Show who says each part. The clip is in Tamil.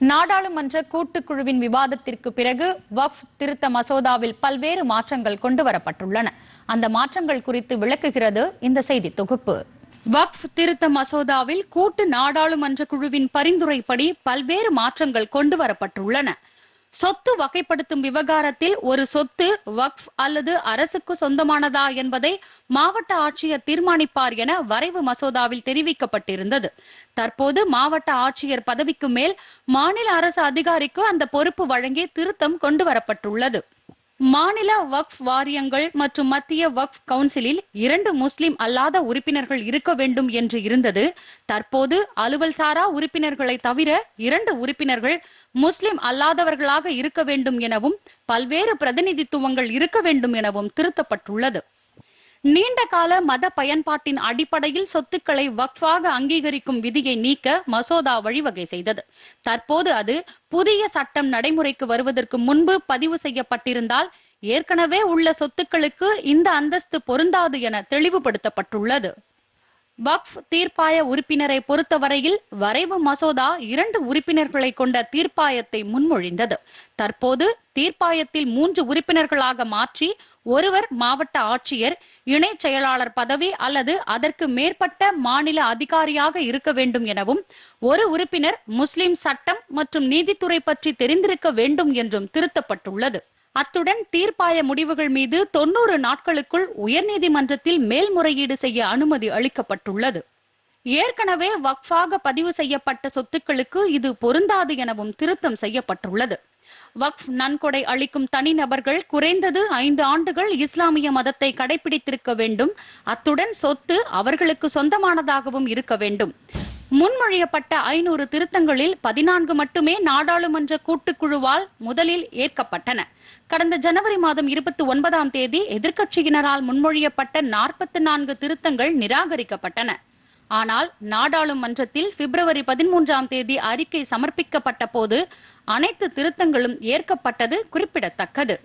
Speaker 1: நாடாளுமன்ற கூட்டுக்குழுவின் விவாதத்திற்கு பிறகு வக்ஃப் திருத்த மசோதாவில் பல்வேறு மாற்றங்கள் கொண்டுவரப்பட்டுள்ளன அந்த மாற்றங்கள் குறித்து விளக்குகிறது இந்த செய்தி தொகுப்பு. வக்ஃப் திருத்த மசோதாவில் கூட்டு நாடாளுமன்ற குழுவின் பரிந்துரைப்படி பல்வேறு மாற்றங்கள் கொண்டுவரப்பட்டுள்ளன சொத்து வகைப்படுத்தும் விவகாரத்தில் ஒரு சொத்து வக்ஃப் அல்லது அரசுக்கு சொந்தமானதா என்பதை மாவட்ட ஆட்சியர் தீர்மானிப்பார் என வரைவு மசோதாவில் தெரிவிக்கப்பட்டிருந்தது. தற்போது மாவட்ட ஆட்சியர் பதவிக்கு மேல் மாநில அரசு அதிகாரிக்கு அந்த பொறுப்பு வழங்கி திருத்தம் கொண்டு வரப்பட்டுள்ளது மாநில வக்ஃப் வாரியங்கள் மற்றும் மத்திய வக்ஃப் கவுன்சிலில் இரண்டு முஸ்லிம் அல்லாத உறுப்பினர்கள் இருக்க வேண்டும் என்று இருந்தது. தற்போது அலுவல் சாரா உறுப்பினர்களை தவிர இரண்டு உறுப்பினர்கள் முஸ்லிம் அல்லாதவர்களாக இருக்க வேண்டும் எனவும் பல்வேறு பிரதிநிதித்துவங்கள் இருக்க வேண்டும் எனவும் திருத்தப்பட்டுள்ளது. நீண்ட கால மத பயன்பாட்டின் அடிப்படையில் சொத்துக்களை வக்ஃபாக அங்கீகரிக்கும் விதியை நீக்க மசோதா வழிவகை செய்தது. தற்போது அது புதிய சட்டம் நடைமுறைக்கு வருவதற்கு முன்பு பதிவு செய்யப்பட்டிருந்தால் ஏற்கனவே உள்ள சொத்துக்களுக்கு இந்த அந்தஸ்து பொருந்தாது என தெளிவுபடுத்தப்பட்டுள்ளது. வக்ஃப் தீர்ப்பாய உறுப்பினரை பொறுத்தவரையில் வரைவு மசோதா இரண்டு உறுப்பினர்களை கொண்ட தீர்ப்பாயத்தை முன்மொழிந்தது. தற்போது தீர்ப்பாயத்தில் மூன்று உறுப்பினர்களாக மாற்றி ஒருவர் மாவட்ட ஆட்சியர் இணை செயலாளர் பதவி அல்லது அதற்கு மேற்பட்ட மாநில அதிகாரியாக இருக்க வேண்டும் எனவும் ஒரு உறுப்பினர் முஸ்லிம் சட்டம் மற்றும் நீதித்துறை பற்றி தெரிந்திருக்க வேண்டும் என்றும் திருத்தப்பட்டுள்ளது. அத்துடன் தீர்ப்பாய முடிவுகள் மீது தொன்னூறு நாட்களுக்குள் உயர்நீதிமன்றத்தில் மேல்முறையீடு செய்ய அனுமதி அளிக்கப்பட்டுள்ளது. ஏற்கனவே வக்ஃபாக பதிவு செய்யப்பட்ட சொத்துக்களுக்கு இது பொருந்தாது எனவும் திருத்தம் செய்யப்பட்டுள்ளது. வக்ஃப் நன்கொடை அளிக்கும் தனிநபர்கள் குறைந்தது ஐந்து ஆண்டுகள் இஸ்லாமிய மதத்தை கடைபிடித்திருக்க வேண்டும். அத்துடன் சொத்து அவர்களுக்கு சொந்தமானதாகவும் இருக்க வேண்டும். முன்மொழியப்பட்ட ஐநூறு திருத்தங்களில் பதினான்கு மட்டுமே நாடாளுமன்ற கூட்டுக்குழுவால் முதலில் ஏற்கப்பட்டன. கடந்த ஜனவரி மாதம் இருபத்தி ஒன்பதாம் தேதி எதிர்க்கட்சியினரால் முன்மொழியப்பட்ட நாற்பத்தி நான்கு திருத்தங்கள் நிராகரிக்கப்பட்டன. ஆனால் நாடாளுமன்றத்தில் பிப்ரவரி பதிமூன்றாம் தேதி அறிக்கை சமர்ப்பிக்கப்பட்ட போது அனைத்து திருத்தங்களும் ஏற்கப்பட்டது குறிப்பிடத்தக்கது.